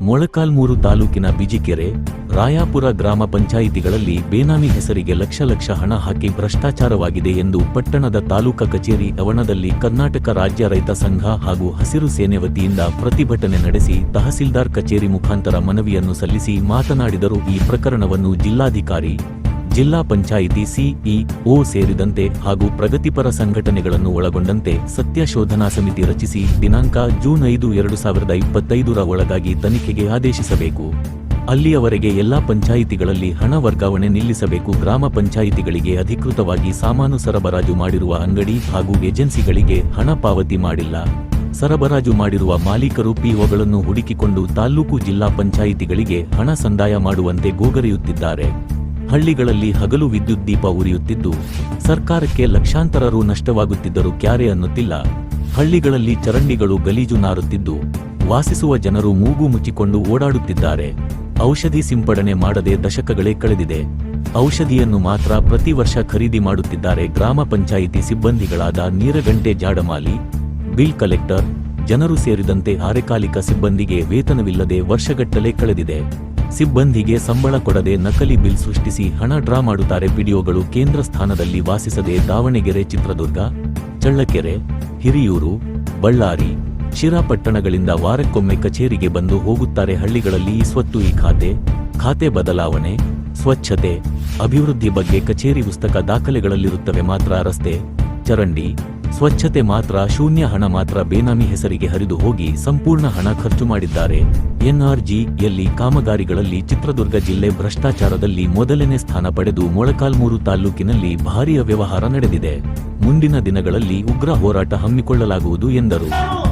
ಮೊಳಕಾಲ್ಮೂರು ತಾಲೂಕಿನ ಬಿಜಿಕೆರೆ, ರಾಯಾಪುರ ಗ್ರಾಮ ಪಂಚಾಯಿತಿಗಳಲ್ಲಿ ಬೇನಾಮಿ ಹೆಸರಿಗೆ ಲಕ್ಷ ಲಕ್ಷ ಹಣ ಹಾಕಿ ಭ್ರಷ್ಟಾಚಾರವಾಗಿದೆ ಎಂದು ಪಟ್ಟಣದ ತಾಲೂಕಾ ಕಚೇರಿ ಆವರಣದಲ್ಲಿ ಕರ್ನಾಟಕ ರಾಜ್ಯ ರೈತ ಸಂಘ ಹಾಗೂ ಹಸಿರು ಸೇನೆ ವತಿಯಿಂದ ಪ್ರತಿಭಟನೆ ನಡೆಸಿ ತಹಸೀಲ್ದಾರ್ ಕಚೇರಿ ಮುಖಾಂತರ ಮನವಿಯನ್ನು ಸಲ್ಲಿಸಿ ಮಾತನಾಡಿದರು ಈ ಪ್ರಕರಣವನ್ನು ಜಿಲ್ಲಾಧಿಕಾರಿ ಜಿಲ್ಲಾ ಪಂಚಾಯಿತಿ ಸಿಇಒ ಸೇರಿದಂತೆ ಹಾಗೂ ಪ್ರಗತಿಪರ ಸಂಘಟನೆಗಳನ್ನು ಒಳಗೊಂಡಂತೆ ಸತ್ಯ ಶೋಧನಾ ಸಮಿತಿ ರಚಿಸಿ ದಿನಾಂಕ ಜೂನ್ ಐದು ಎರಡು ಸಾವಿರದ ಇಪ್ಪತ್ತೈದರ ಒಳಗಾಗಿ ತನಿಖೆಗೆ ಆದೇಶಿಸಬೇಕು. ಅಲ್ಲಿಯವರೆಗೆ ಎಲ್ಲಾ ಪಂಚಾಯಿತಿಗಳಲ್ಲಿ ಹಣ ವರ್ಗಾವಣೆ ನಿಲ್ಲಿಸಬೇಕು. ಗ್ರಾಮ ಪಂಚಾಯಿತಿಗಳಿಗೆ ಅಧಿಕೃತವಾಗಿ ಸಾಮಾನು ಸರಬರಾಜು ಮಾಡಿರುವ ಅಂಗಡಿ ಹಾಗೂ ಏಜೆನ್ಸಿಗಳಿಗೆ ಹಣ ಪಾವತಿ ಮಾಡಿಲ್ಲ. ಸರಬರಾಜು ಮಾಡಿರುವ ಮಾಲೀಕರು ಪಿಒಗಳನ್ನು ಹುಡುಕಿಕೊಂಡು ತಾಲ್ಲೂಕು ಜಿಲ್ಲಾ ಪಂಚಾಯಿತಿಗಳಿಗೆ ಹಣ ಸಂದಾಯ ಮಾಡುವಂತೆ ಗೋಗರೆಯುತ್ತಿದ್ದಾರೆ. ಹಳ್ಳಿಗಳಲ್ಲಿ ಹಗಲು ವಿದ್ಯುತ್ ದೀಪ ಉರಿಯುತ್ತಿದ್ದು, ಸರ್ಕಾರಕ್ಕೆ ಲಕ್ಷಾಂತರ ರು ನಷ್ಟವಾಗುತ್ತಿದ್ದರೂ ಕ್ಯಾರೆ ಅನ್ನುತ್ತಿಲ್ಲ. ಹಳ್ಳಿಗಳಲ್ಲಿ ಚರಂಡಿಗಳು ಗಲೀಜು ನಾರುತ್ತಿದ್ದು, ವಾಸಿಸುವ ಜನರು ಮೂಗು ಮುಚ್ಚಿಕೊಂಡು ಓಡಾಡುತ್ತಿದ್ದಾರೆ. ಔಷಧಿ ಸಿಂಪಡಣೆ ಮಾಡದೆ ದಶಕಗಳೇ ಕಳೆದಿದೆ. ಔಷಧಿಯನ್ನು ಮಾತ್ರ ಪ್ರತಿ ವರ್ಷ ಖರೀದಿ ಮಾಡುತ್ತಿದ್ದಾರೆ ಗ್ರಾಮ ಪಂಚಾಯಿತಿ ಸಿಬ್ಬಂದಿಗಳಾದ ನೀರಗಂಟೆ ಜಾಡಮಾಲಿ, ಬಿಲ್ ಕಲೆಕ್ಟರ್, ಜನರು ಸೇರಿದಂತೆ ಆರೆಕಾಲಿಕ ಸಿಬ್ಬಂದಿಗೆ ವೇತನವಿಲ್ಲದೆ ವರ್ಷಗಟ್ಟಲೆ ಕಳೆದಿದೆ. ಸಿಬ್ಬಂದಿಗೆ ಸಂಬಳ ಕೊಡದೆ ನಕಲಿ ಬಿಲ್ ಸೃಷ್ಟಿಸಿ ಹಣ ಡ್ರಾ ಮಾಡುತ್ತಾರೆ ವಿಡಿಯೋಗಳು ಕೇಂದ್ರ ಸ್ಥಾನದಲ್ಲಿ ವಾಸಿಸದೆ ದಾವಣಗೆರೆ, ಚಿತ್ರದುರ್ಗ, ಚಳ್ಳಕೆರೆ, ಹಿರಿಯೂರು, ಬಳ್ಳಾರಿ, ಶಿರಾಪಟ್ಟಣಗಳಿಂದ ವಾರಕ್ಕೊಮ್ಮೆ ಕಚೇರಿಗೆ ಬಂದು ಹೋಗುತ್ತಾರೆ ಹಳ್ಳಿಗಳಲ್ಲಿ ಈ ಸ್ವತ್ತು ಈ ಖಾತೆ ಖಾತೆ ಬದಲಾವಣೆ, ಸ್ವಚ್ಛತೆ, ಅಭಿವೃದ್ಧಿ ಬಗ್ಗೆ ಕಚೇರಿ ಪುಸ್ತಕ ದಾಖಲೆಗಳಲ್ಲಿರುತ್ತವೆ ಮಾತ್ರ ರಸ್ತೆ, ಚರಂಡಿ ಸ್ವಚ್ಛತೆ ಮಾತ್ರ, ಶೂನ್ಯ ಹಣ ಮಾತ್ರ ಬೇನಾಮಿ ಹೆಸರಿಗೆ ಹರಿದು ಹೋಗಿ ಸಂಪೂರ್ಣ ಹಣ ಖರ್ಚು ಮಾಡಿದ್ದಾರೆ. ಎನ್ಆರ್ಜಿಯಲ್ಲಿ ಕಾಮಗಾರಿಗಳಲ್ಲಿ ಚಿತ್ರದುರ್ಗ ಜಿಲ್ಲೆ ಭ್ರಷ್ಟಾಚಾರದಲ್ಲಿ ಮೊದಲನೇ ಸ್ಥಾನ ಪಡೆದು ಮೊಳಕಾಲ್ಮೂರು ತಾಲ್ಲೂಕಿನಲ್ಲಿ ಭಾರೀ ವ್ಯವಹಾರ ನಡೆದಿದೆ. ಮುಂದಿನ ದಿನಗಳಲ್ಲಿ ಉಗ್ರ ಹೋರಾಟ ಹಮ್ಮಿಕೊಳ್ಳಲಾಗುವುದು ಎಂದರು.